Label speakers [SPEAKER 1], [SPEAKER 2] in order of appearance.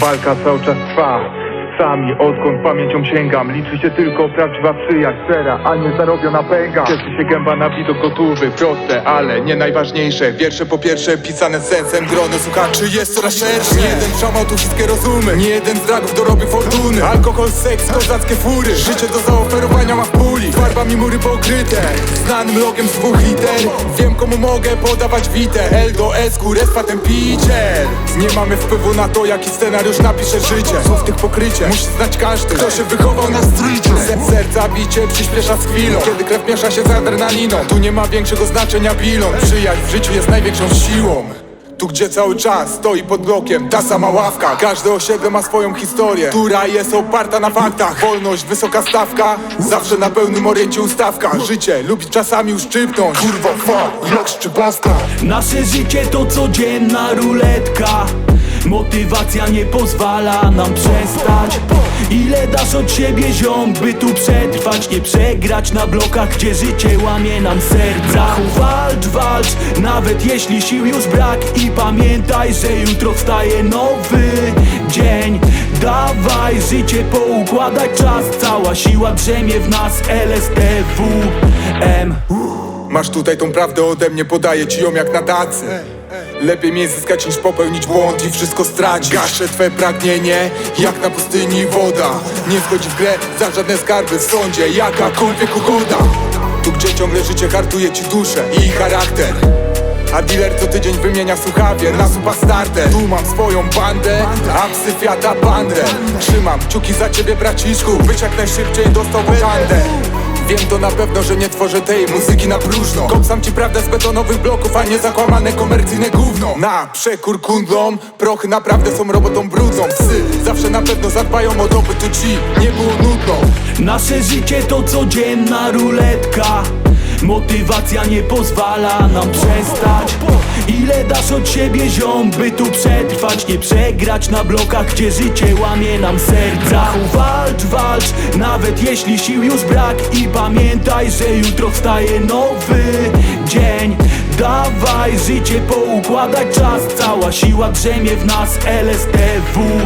[SPEAKER 1] Walka cały czas trwa Sami odkąd pamięcią sięgam. Liczy się tylko prawdziwa przyjaźń Sera, a nie zarobiona pęga. Cieszy się gęba na widok gotówy Proste, ale nie najważniejsze. Wiersze po pierwsze pisane sensem Grono słuchaczy jest coraz szersze. Nie jeden szamał tu wszystkie rozumy. Nie jeden z dragów dorobił fortuny. Alkohol, seks, kozackie fury. Życie do zaoferowania ma w puli Farbami mury pokryte. Znanym logiem z dwóch liter Wiem komu mogę podawać witę L do S, kurę z fatem piciel Nie mamy wpływu na to jaki scenariusz napisze życie. Słów tych pokrycie. Musi znać każdy. Kto się wychował na streecie Se- Serca bicie przyspiesza z chwilą. Kiedy krew miesza się z adrenaliną. Tu nie ma większego znaczenia bilon Przyjaźń w życiu jest największą siłą tu gdzie cały czas stoi pod blokiem ta sama ławka. Każde osiedle ma swoją historię Która jest oparta na faktach. Wolność, wysoka stawka Zawsze na pełnym oriencie ustawka. Życie lubi czasami uszczypnąć. Kurwa fuck, jak szczypawka.
[SPEAKER 2] Nasze życie to codzienna ruletka. Motywacja nie pozwala nam przestać Ile dasz od siebie ziom, by tu przetrwać? Nie przegrać na blokach, gdzie życie łamie nam serca. Walcz, walcz, nawet jeśli sił już brak. I pamiętaj, że jutro wstaje nowy dzień. Dawaj życie poukładać czas. Cała siła drzemie w nas LSTWM
[SPEAKER 1] Masz tutaj tą prawdę ode mnie, podaję ci ją jak na tacy Lepiej mnie zyskać niż popełnić błąd i wszystko stracić. Gaszę twe pragnienie, jak na pustyni woda. Nie wchodzi w grę za żadne skarby w sądzie Jakakolwiek ugoda. Tu gdzie ciągle życie hartuje ci duszę i charakter. A dealer co tydzień wymienia słuchawie na supa starter. Tu mam swoją bandę, a psy Fiata Pandrę Trzymam kciuki za ciebie braciszku, byś jak najszybciej dostał wokandę Wiem to na pewno, że nie tworzę tej muzyki na próżno. Kopsam ci prawdę z betonowych bloków, a nie zakłamane komercyjne gówno. Na przekór kundlom, prochy naprawdę są robotą brudną Psy zawsze na pewno zadbają o dobyt tu ci, nie było nudno.
[SPEAKER 2] Nasze życie to codzienna ruletka. Motywacja nie pozwala nam przestać. Ile dasz od siebie ziom, by tu przetrwać? Nie przegrać na blokach, gdzie życie łamie nam serca. Walcz, walcz, nawet jeśli sił już brak I pamiętaj, że jutro wstaje nowy dzień. Dawaj życie poukładać czas. Cała siła drzemie w nas LSTWM